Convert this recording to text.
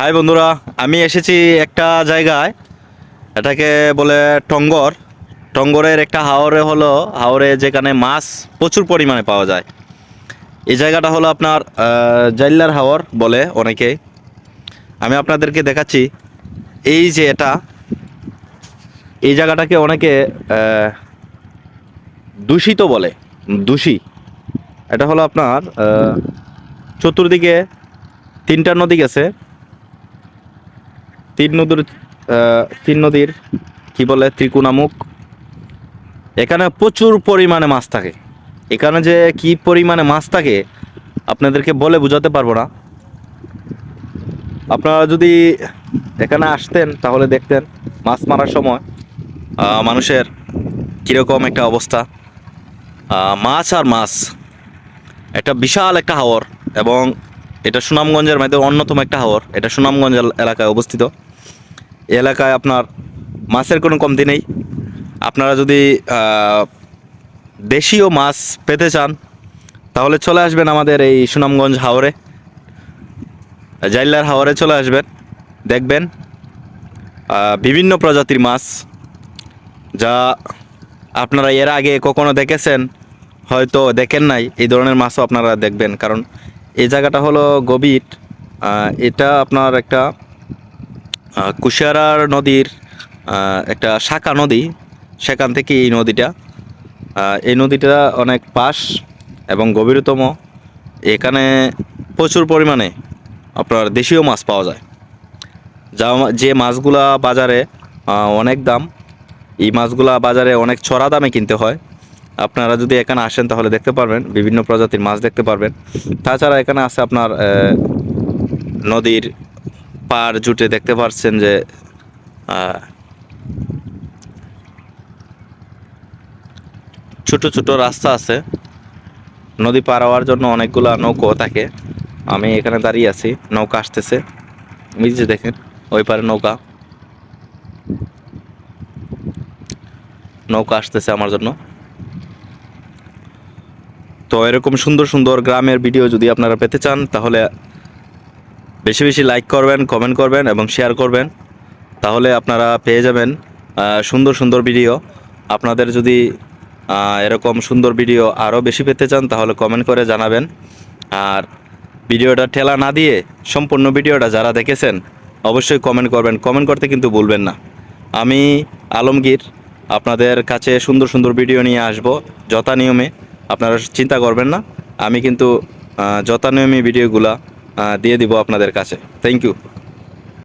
High বন্ধুরা, আমি এসেছি একটা জায়গায়, এটাকে বলে টঙ্গর। টঙ্গরের একটা হাওরে হলো, হাওরে যেখানে মাছ প্রচুর পরিমাণে পাওয়া যায়। এই জায়গাটা হলো আপনার জাইল্লার হাওর বলে অনেকে আমি আপনাদেরকে দেখাচ্ছি, এই যে এটা, এই জায়গাটাকে অনেকে দূষিত বলে, দূষী। এটা হলো আপনার চতুর্দিকে তিনটা নদী গেছে। তিন নদীর তিন নদীর কি বলে, ত্রিকুণামুখ। এখানে প্রচুর পরিমাণে মাছ থাকে। এখানে যে কি পরিমাণে মাছ থাকে, আপনাদেরকে বলে বোঝাতে পারব না। আপনারা যদি এখানে আসতেন, তাহলে দেখতেন মাছ মারার সময় মানুষের কীরকম একটা অবস্থা। মাছ আর মাছ, একটা বিশাল একটা হাওর এবং এটা সুনামগঞ্জের মধ্যে অন্যতম একটা হাওর। এটা সুনামগঞ্জ এলাকায় অবস্থিত। এলাকায় আপনার মাছের কোনো কমতি নেই। আপনারা যদি দেশীয় মাছ পেতে চান, তাহলে চলে আসবেন আমাদের এই সুনামগঞ্জ হাওরে। জাইলার হাওরে চলে আসবেন, দেখবেন বিভিন্ন প্রজাতির মাছ, যা আপনারা এর আগে কখনো দেখেছেন, হয়তো দেখেন নাই, এই ধরনের মাছও আপনারা দেখবেন। কারণ এই জায়গাটা হলো গভীর এটা আপনার একটা কুশিয়ারার নদীর একটা শাখা নদী, সেখান থেকে এই নদীটা এই নদীটা অনেক পাশ এবং গভীরতম। এখানে প্রচুর পরিমাণে আপনার দেশীয় মাছ পাওয়া যায়। যা যে মাছগুলা বাজারে অনেক দাম, এই মাছগুলা বাজারে অনেক ছড়া দামে কিনতে হয়। আপনারা যদি এখানে আসেন তাহলে দেখতে পারবেন, বিভিন্ন প্রজাতির মাছ দেখতে পারবেন। তাছাড়া এখানে আছে আপনার নদীর পার জুটে দেখতে পাচ্ছেন যে ছোট ছোট রাস্তা আছে। নদী পার হওয়ার জন্য অনেকগুলা নৌকো থাকে। আমি এখানে দাঁড়িয়ে আছি, নৌকা আসতেছে। যে দেখেন, ওই পারে নৌকা। নৌকা আসতেছে আমার জন্য। তো এরকম সুন্দর সুন্দর গ্রামের ভিডিও যদি আপনারা পেতে চান, তাহলে বেশি বেশি লাইক করবেন কমেন্ট করবেন এবং শেয়ার করবেন। তাহলে আপনারা পেয়ে যাবেন সুন্দর সুন্দর ভিডিও আপনাদের যদি এরকম সুন্দর ভিডিও আরও বেশি পেতে চান, তাহলে কমেন্ট করে জানাবেন। আর ভিডিওটা ঠেলা না দিয়ে সম্পূর্ণ ভিডিওটা যারা দেখেছেন, অবশ্যই কমেন্ট করবেন। কমেন্ট করতে কিন্তু ভুলবেন না। আমি আলমগীর, আপনাদের কাছে সুন্দর সুন্দর ভিডিও নিয়ে আসব যথা নিয়মে আপনারা চিন্তা করবেন না। আমি কিন্তু যথা নিয়মে ভিডিওগুলা দিয়ে দিব আপনাদের কাছে। Thank you